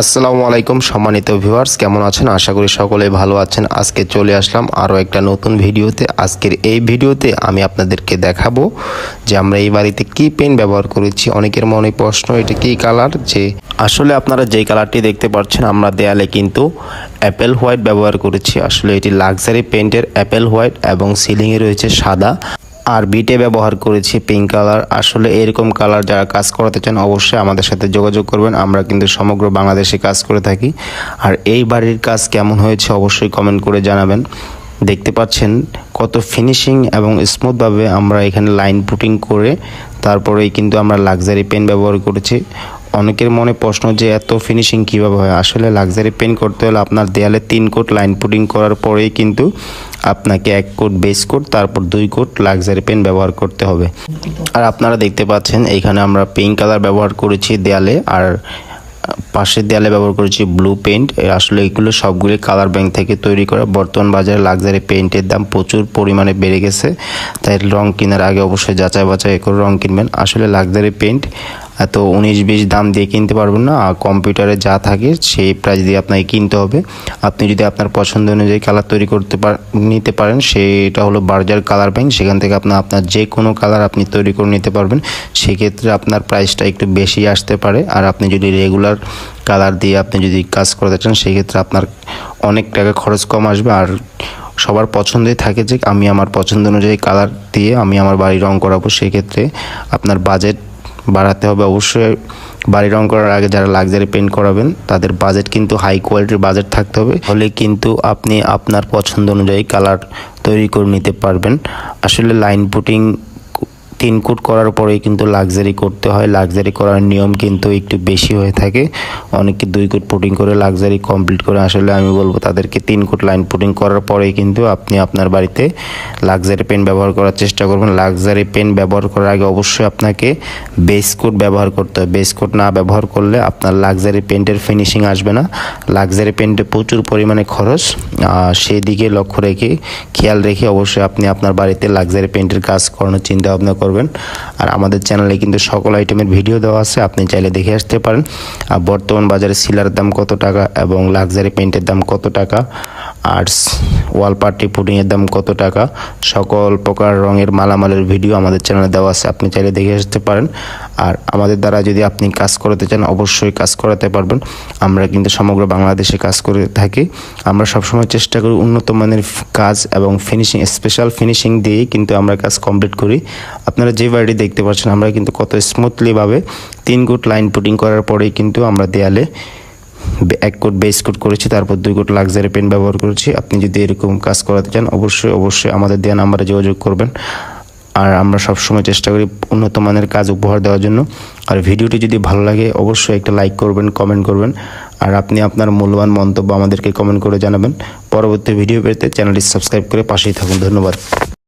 আসসালামু আলাইকুম, সম্মানিত ভিউয়ার্স কেমন আছেন? আশা করি সকলেই ভালো আছেন। আজকে চলে আসলাম আরও একটা নতুন ভিডিওতে। আজকের এই ভিডিওতে আমি আপনাদেরকে দেখাবো যে আমরা এই বাড়িতে কি পেন ব্যবহার করেছি। অনেকের মনে প্রশ্ন, এটা কি কালার? যে আসলে আপনারা যেই কালারটি দেখতে পাচ্ছেন, আমরা দেয়ালে কিন্তু অ্যাপেল হোয়াইট ব্যবহার করেছি। আসলে এটি লাক্সারি পেন্টের অ্যাপেল হোয়াইট এবং সিলিংয়ে রয়েছে সাদা। আর বিটে ব্যবহার করেছি পিঙ্ক কালার আসলে এরকম কালার যারা কাজ করাতে চান অবশ্যই আমাদের সাথে যোগাযোগ করবেন। আমরা কিন্তু সমগ্র বাংলাদেশে কাজ করে থাকি। আর এই বাড়ির কাজ কেমন হয়েছে অবশ্যই কমেন্ট করে জানাবেন। দেখতে পাচ্ছেন কত ফিনিশিং এবং স্মুথভাবে আমরা এখানে লাইন পুটিং করে তারপরেই কিন্তু আমরা লাক্সারি পেন ব্যবহার করেছি। অনেকের মনে প্রশ্ন যে এত ফিনিশিং কীভাবে হয়? আসলে লাক্সারি পেন করতে হলে আপনার দেয়ালে তিন কোট লাইন পুটিং করার পরেই কিন্তু আপনাকে এক কোট বেস কোট তারপর দুই কোট লাক্সারি পেন ব্যবহার করতে হবে। আর আপনারা দেখতে পাচ্ছেন, এখানে আমরা পিঙ্ক কালার ব্যবহার করেছি দেয়ালে, আর পাশের দেয়ালে ব্যবহার করেছি ব্লু পেন্ট আসলে এগুলো সবগুলি কালার ব্যাংক থেকে তৈরি করা। বর্তমান বাজারে লাক্সারি পেন্টের দাম প্রচুর পরিমাণে বেড়ে গেছে, তাই রং কেনার আগে অবশ্যই যাচাই বাছাই করে রং কিনবেন। আসলে লাক্সারি পেন্ট এত উনিশ বিশ দাম দিয়ে কিনতে পারবেন না। আর কম্পিউটারে যা থাকে সেই প্রাইস দিয়ে আপনাকে কিনতে হবে। আপনি যদি আপনার পছন্দ অনুযায়ী কালার তৈরি করতে নিতে পারেন, সেটা হলো বার্জার কালার ব্যাংক সেখান থেকে আপনার আপনার যে কোনো কালার আপনি তৈরি করে নিতে পারবেন। সেক্ষেত্রে আপনার প্রাইসটা একটু বেশি আসতে পারে। আর আপনি যদি রেগুলার কালার দিয়ে আপনি যদি কাজ করতে চান, সেক্ষেত্রে আপনার অনেক টাকা খরচ কম আসবে। আর সবার পছন্দই থাকে যে, আমি আমার পছন্দ অনুযায়ী কালার দিয়ে আমি আমার বাড়ি রং করাবো। সেক্ষেত্রে আপনার বাজেট বাড়াতে হবে অবশ্যই। বাড়ি রং করার আগে যারা লাক্সারি পেন্ট করাবেন, তাদের বাজেট কিন্তু হাই কোয়ালিটির বাজেট থাকতে হবে। হলে কিন্তু আপনি আপনার পছন্দ অনুযায়ী কালার তৈরি করে নিতে পারবেন। আসলে লাইন পুটিং তিন কোট করার পরেই কিন্তু লাক্সারি করতে হয়। লাক্সারি করার নিয়ম কিন্তু একটু বেশি হয়ে থাকে। অনেকে দুই কোট পুটিং করে লাক্সারি কমপ্লিট করে আসলে আমি বলব তাদেরকে তিন কোট লাইন পুটিং করার পরেই কিন্তু আপনি আপনার বাড়িতে লাক্সারি পেন ব্যবহার করার চেষ্টা করবেন। লাক্সারি পেন ব্যবহার করার আগে অবশ্যই আপনাকে বেস কোট ব্যবহার করতে হবে। বেস কোট না ব্যবহার করলে আপনার লাক্সারি পেন্টের ফিনিশিং আসবে না। লাক্সারি পেন্টে প্রচুর পরিমাণে খরচ। সেই দিকে লক্ষ্য রেখে, খেয়াল রেখে অবশ্যই আপনি আপনার বাড়িতে লাক্সারি পেন্টের কাজ করানোর চিন্তা ভাবনা করবেন। আর আমাদের চ্যানেলে কিন্তু সকল আইটেমের ভিডিও দেওয়া আছে, আপনি চাইলে দেখে আসতে পারেন। আর বর্তমান বাজারে সিলার দাম কত টাকা এবং লাক্সারি পেন্টের দাম কত টাকা আর ওয়াল পার্টি, পুডিংয়ের দাম কত টাকা? সকল প্রকার রঙের মালামালের ভিডিও আমাদের চ্যানেলে দেওয়া আছে, আপনি চাইলে দেখে আসতে পারেন। আর আমাদের দ্বারা যদি আপনি কাজ করাতে চান, অবশ্যই কাজ করাতে পারবেন। আমরা কিন্তু সমগ্র বাংলাদেশে কাজ করে থাকি। আমরা সবসময় চেষ্টা করি উন্নত মানের কাজ এবং ফিনিশিং স্পেশাল ফিনিশিং দিয়েই কিন্তু আমরা কাজ কমপ্লিট করি। আপনারা যে বাড়িটি দেখতে পাচ্ছেন, আমরা কিন্তু কত স্মুথলিভাবে তিন গুট লাইন পুটিং করার পরেই কিন্তু আমরা দেয়ালে এক কোট বেস কোট করেছি, তারপর দুই কোট লাক্সারি পেন ব্যবহার করেছি। আপনি যদি এরকম কাজ করাতে চান, অবশ্যই অবশ্যই আমাদের দেওয়া নাম্বারে যোগাযোগ করবেন। আর আমরা সবসময় চেষ্টা করি উন্নত মানের কাজ উপহার দেওয়ার জন্য। আর ভিডিওটি যদি ভালো লাগে, অবশ্যই একটা লাইক করবেন কমেন্ট করবেন। আর আপনি আপনার মূল্যবান মন্তব্য আমাদেরকে কমেন্ট করে জানাবেন। পরবর্তী ভিডিও পেতে চ্যানেলটি সাবস্ক্রাইব করে পাশেই থাকুন। ধন্যবাদ।